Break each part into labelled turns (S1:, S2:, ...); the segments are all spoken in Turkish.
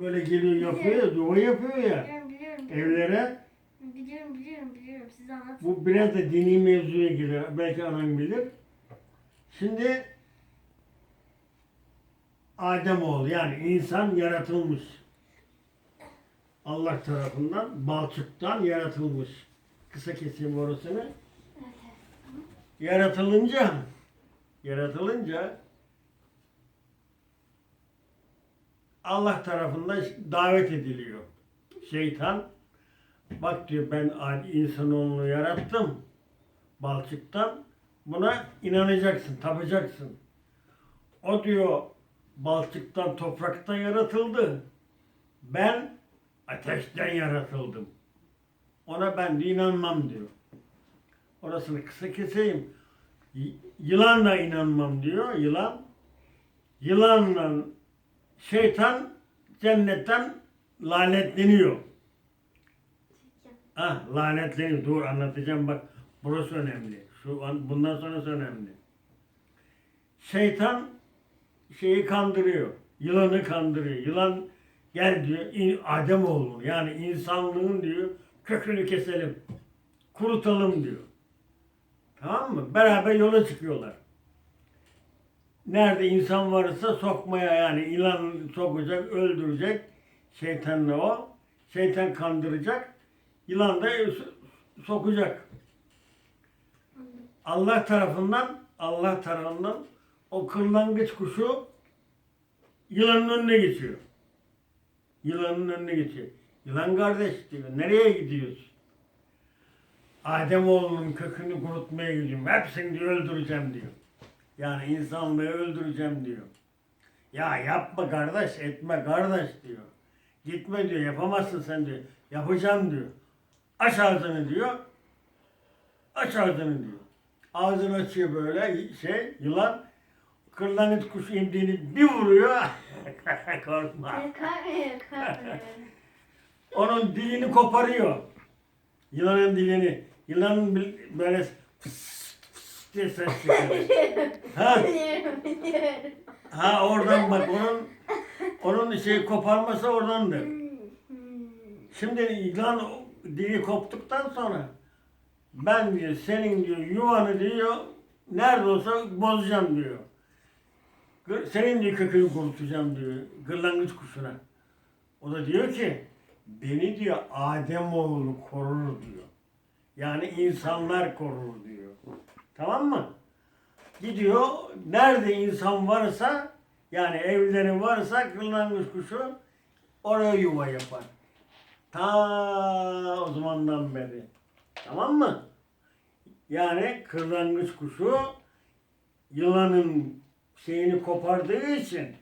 S1: böyle geliyor yapıyor ya, duva yapıyor ya
S2: Biliyorum biliyorum.
S1: evlere.
S2: Biliyorum biliyorum biliyorum. Size anlatayım.
S1: Bu biraz da dini mevzuya giriyor. Belki anan bilir. Şimdi Ademoğlu yani insan yaratılmış. Allah tarafından balçıktan yaratılmış. Kısa keseyim orasını. Yaratılınca yaratılınca Allah tarafından davet ediliyor. Şeytan bak diyor ben insanoğlunu yarattım balçıktan. Buna inanacaksın, tapacaksın. O diyor balçıktan, topraktan yaratıldı. Ben ateşten yaratıldım. Ona ben de inanmam diyor. Orasını kısa keseyim. Yılanla inanmam diyor. Yılan. Yılanla şeytan cennetten lanetleniyor. Ah lanetleniyor. Dur anlatacağım bak. Burası önemli. Şu an bundan sonrası önemli. Şeytan şeyi kandırıyor. Yılanı kandırıyor. Yılan gel diyor Adem oğlu yani insanlığın diyor kökünü keselim. Kurutalım diyor. Tamam mı? Beraber yola çıkıyorlar. Nerede insan varsa sokmaya yani ilan sokacak, öldürecek şeytanla o. Şeytan kandıracak. Yılan da sokacak. Allah tarafından Allah tarafından o kırlangıç kuşu yılanın önüne geçiyor. Yılanın önüne geçiyor. Yılan kardeş diyor. Nereye gidiyorsun? Ademoğlunun kökünü kurutmaya gidiyorum. Hepsini öldüreceğim diyor. Yani insanlığı öldüreceğim diyor. Ya yapma kardeş, etme kardeş diyor. Gitme diyor, yapamazsın sen diyor. Yapacağım diyor. Aç ağzını diyor. Aç ağzını diyor. Ağzını açıyor böyle şey, yılan. Kırlangıç kuşu indiğini bir vuruyor. Korkma. Onun dilini koparıyor. Yılanın dilini. Yılanın böyle fıs ses çıkıyor. ha, ha oradan bak onun onun şeyi koparması oradandır. Şimdi yılan dili koptuktan sonra ben diyor senin diyor yuvanı diyor nerede olsa bozacağım diyor. Senin diyor kökünü kurutacağım diyor kırlangıç kuşuna. O da diyor ki beni diyor Ademoğlu korur diyor. Yani insanlar korur diyor. Tamam mı? Gidiyor nerede insan varsa yani evleri varsa kırlangıç kuşu oraya yuva yapar. Ta o zamandan beri. Tamam mı? Yani kırlangıç kuşu yılanın şeyini kopardığı için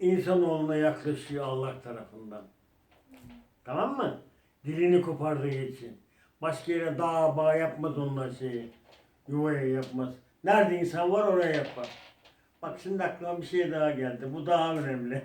S1: insanoğluna yaklaşıyor Allah tarafından. Tamam mı? Dilini kopardığı için. Başka yere dağ bağ yapmaz onlar şeyi. Yuvaya yapmaz. Nerede insan var oraya yapar. Bak şimdi aklıma bir şey daha geldi. Bu daha önemli.